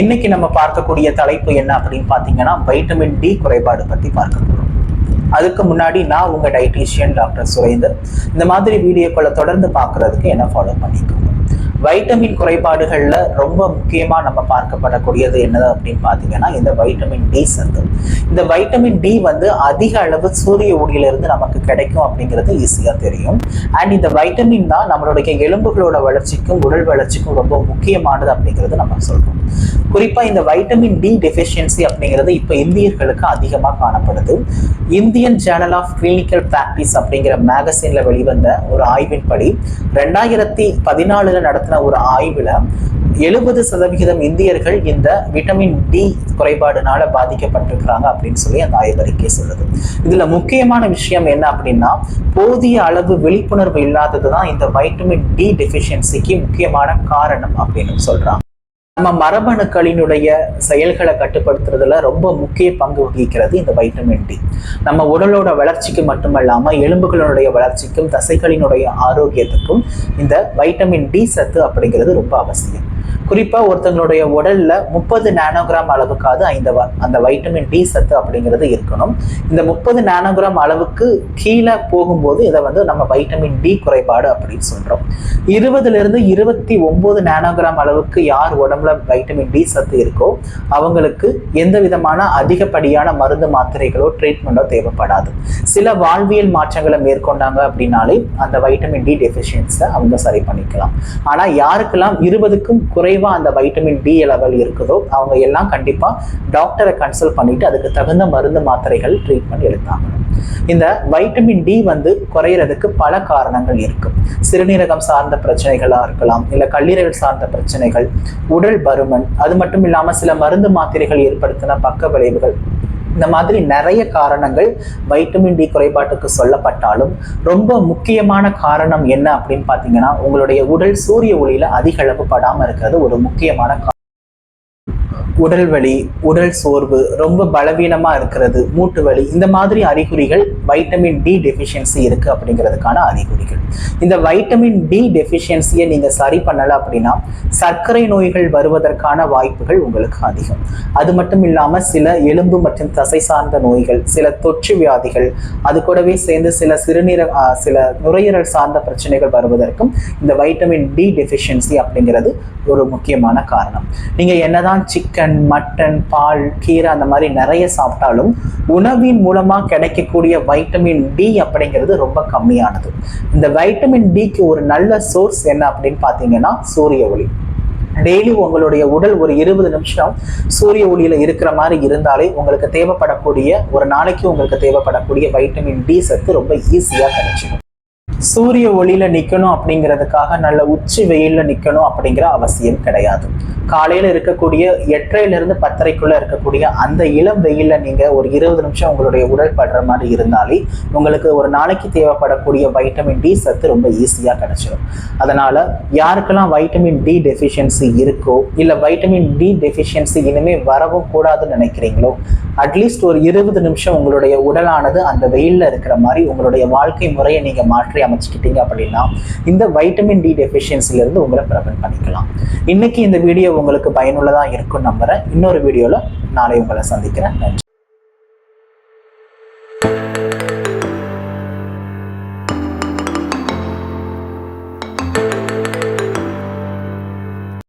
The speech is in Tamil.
இன்னைக்கு நம்ம பார்க்கக்கூடிய தலைப்பு என்ன அப்படின்னு பார்த்தீங்கன்னா வைட்டமின் டி குறைபாடு பற்றி பார்க்க போகிறோம் அதுக்கு முன்னாடி நான் உங்கள் டயட்டீஷியன் டாக்டர் சுரேந்தர். இந்த மாதிரி வீடியோக்களை தொடர்ந்து பார்க்கறதுக்கு என்ன ஃபாலோ பண்ணிக்கோங்க. வைட்டமின் குறைபாடுகளில் ரொம்ப முக்கியமாக நம்ம பார்க்கப்படக்கூடியது என்னது அப்படின்னு பார்த்தீங்கன்னா இந்த வைட்டமின் டி சத்து. இந்த வைட்டமின் டி வந்து அதிக அளவு சூரிய ஒளியிலிருந்து நமக்கு கிடைக்கும் அப்படிங்கிறது ஈஸியாக தெரியும். அண்ட் இந்த வைட்டமின் தான் நம்மளுடைய எலும்புகளோட வளர்ச்சிக்கும் உடல் வளர்ச்சிக்கும் ரொம்ப முக்கியமானது அப்படிங்கிறது நம்ம சொல்கிறோம் குறிப்பாக இந்த வைட்டமின் டி டெஃபிஷியன்சி அப்படிங்கிறது இப்போ இந்தியர்களுக்கு அதிகமாக காணப்படுது. Indian journal of clinical practice அப்படிங்கிற மேகசினில் வெளிவந்த ஒரு ஆய்வின்படி ரெண்டாயிரத்தி பதினாலில் நடத்த நடத்தின ஒரு ஆய்வில் எழுபது சதவிகிதம் இந்தியர்கள் இந்த விட்டமின் டி குறைபாடுனால பாதிக்கப்பட்டிருக்கிறாங்க அப்படின்னு சொல்லி அந்த ஆய்வறிக்கை சொல்லுது. இதுல முக்கியமான விஷயம் என்ன அப்படின்னா போதிய அளவு விழிப்புணர்வு இல்லாதது தான் இந்த வைட்டமின் டி டெஃபிஷியன்சிக்கு முக்கியமான காரணம் அப்படின்னு சொல்றாங்க. நம்ம மரபணுக்களினுடைய செயல்களை கட்டுப்படுத்துறதுல ரொம்ப முக்கிய பங்கு வகிக்கிறது இந்த வைட்டமின் டி நம்ம உடலோட வளர்ச்சிக்கு மட்டுமல்லாம எலும்புகளுடைய வளர்ச்சிக்கும் தசைகளினுடைய ஆரோக்கியத்துக்கும் இந்த வைட்டமின் டி சத்து அப்படிங்கிறது ரொம்ப அவசியம். குறிப்பாக ஒருத்தங்களுடைய உடலில் முப்பது நானோகிராம் அளவுக்காவது இந்த வ- அந்த வைட்டமின் டி சத்து அப்படிங்கிறது இருக்கணும். இந்த முப்பது நானோகிராம் அளவுக்கு கீழே போகும்போது இதை வந்து நம்ம வைட்டமின் டி குறைபாடு அப்படின்னு சொல்கிறோம் இருபதுல இருந்து இருபத்தி ஒம்பது நானோகிராம் அளவுக்கு யார் உடம்புல வைட்டமின் டி சத்து இருக்கோ அவங்களுக்கு எந்த விதமான அதிகப்படியான மருந்து மாத்திரைகளோ ட்ரீட்மெண்ட்டோ தேவைப்படாது. சில வாழ்வியல் மாற்றங்களை மேற்கொண்டாங்க அப்படின்னாலே அந்த வைட்டமின் டி டெஃபிஷியன்ஸை அவங்க சரி பண்ணிக்கலாம். ஆனால் யாருக்கெல்லாம் இருபதுக்கும் குறை குறைவாக அந்த வைட்டமின் டி லெவல் இருக்குதோ அவங்க எல்லாம் கண்டிப்பாக டாக்டரை கன்சல்ட் பண்ணிட்டு அதுக்கு தகுந்த மருந்து மாத்திரைகள் ட்ரீட்மெண்ட் எடுத்தாங்க. இந்த வைட்டமின் டி வந்து குறையிறதுக்கு பல காரணங்கள் இருக்கு. சிறுநீரகம் சார்ந்த பிரச்சனைகளாக இருக்கலாம் இல்லை கல்லீரல் சார்ந்த பிரச்சனைகள் உடல் பருமன் அது மட்டும் இல்லாமல் சில மருந்து மாத்திரைகள் ஏற்படுத்தின பக்க விளைவுகள் இந்த மாதிரி நிறைய காரணங்கள் வைட்டமின் டி குறைபாட்டுக்கு சொல்லப்பட்டாலும் ரொம்ப முக்கியமான காரணம் என்ன அப்படின்னு பார்த்தீங்கன்னா உங்களுடைய உடல் சூரிய ஒளியில அதிக அளவு படாமல் இருக்கிறது ஒரு முக்கியமான உடல் வலி உடல் சோர்வு ரொம்ப பலவீனமாக இருக்கிறது மூட்டு வலி இந்த மாதிரி அறிகுறிகள் வைட்டமின் டி டெஃபிஷியன்சி இருக்குது அப்படிங்கிறதுக்கான அறிகுறிகள். இந்த வைட்டமின் டி டெஃபிஷியன்சியை நீங்கள் சரி பண்ணலை அப்படின்னா சர்க்கரை நோய்கள் வருவதற்கான வாய்ப்புகள் உங்களுக்கு அதிகம். அது மட்டும் இல்லாமல் சில எலும்பு மற்றும் தசை சார்ந்த நோய்கள் சில தொற்று வியாதிகள் அது கூடவே சேர்ந்து சில சிறுநீர சில நுரையீரல் சார்ந்த பிரச்சனைகள் வருவதற்கும் இந்த வைட்டமின் டி டெஃபிஷியன்சி அப்படிங்கிறது ஒரு முக்கியமான காரணம். நீங்கள் என்னதான் சிக்கன் மட்டன் பால் கீரை அந்த மாதிரி நிறைய சாப்பிட்டாலும் உணவின் மூலமாக கிடைக்கக்கூடிய வைட்டமின் டி அப்படிங்கிறது ரொம்ப கம்மியானது. இந்த வைட்டமின் டிக்கு ஒரு நல்ல சோர்ஸ் என்ன அப்படின்னு பார்த்தீங்கன்னா சூரிய ஒளி. டெய்லி உங்களுடைய உடல் ஒரு இருபது நிமிஷம் சூரிய ஒளியில இருக்கிற மாதிரி இருந்தாலே உங்களுக்கு தேவைப்படக்கூடிய ஒரு நாளைக்கு உங்களுக்கு தேவைப்படக்கூடிய வைட்டமின் டி சத்து ரொம்ப ஈஸியாக கிடைச்சிடும். சூரிய ஒளியில நிக்கணும் அப்படிங்கிறதுக்காக நல்ல உச்சி வெயில்ல நிக்கணும் அப்படிங்கிற அவசியம் கிடையாது. காலையில இருக்கக்கூடிய எட்டரைல இருந்து பத்தரைக்குள்ள இருக்கக்கூடிய அந்த இளம் வெயில்ல நீங்க ஒரு இருபது நிமிஷம் உங்களுடைய உடல் படுற மாதிரி இருந்தாலே உங்களுக்கு ஒரு நாளைக்கு தேவைப்படக்கூடிய வைட்டமின் டி சத்து ரொம்ப ஈஸியா கிடைச்சிடும் அதனால யாருக்கெல்லாம் வைட்டமின் டி டெஃபிஷியன்சி இருக்கோ இல்ல வைட்டமின் டி டெஃபிஷியன்சி இனிமே வரவும் கூடாதுன்னு நினைக்கிறீங்களோ அட்லீஸ்ட் ஒரு இருபது நிமிஷம் உங்களுடைய உடலானது அந்த வெயில்ல இருக்கிற மாதிரி உங்களுடைய வாழ்க்கை முறையை நீங்க மாற்றி அமைச்சுக்கிட்டீங்க அப்படின்னா இந்த வைட்டமின் டி டெஃபிஷியன்சில இருந்து உங்களை ப்ரிவென்ட் பண்ணிக்கலாம். இன்னைக்கு இந்த வீடியோ உங்களுக்கு பயனுள்ளதா இருக்கும் நம்புறேன். இன்னொரு வீடியோல நாளை உங்களை சந்திக்கிறேன். நன்றி.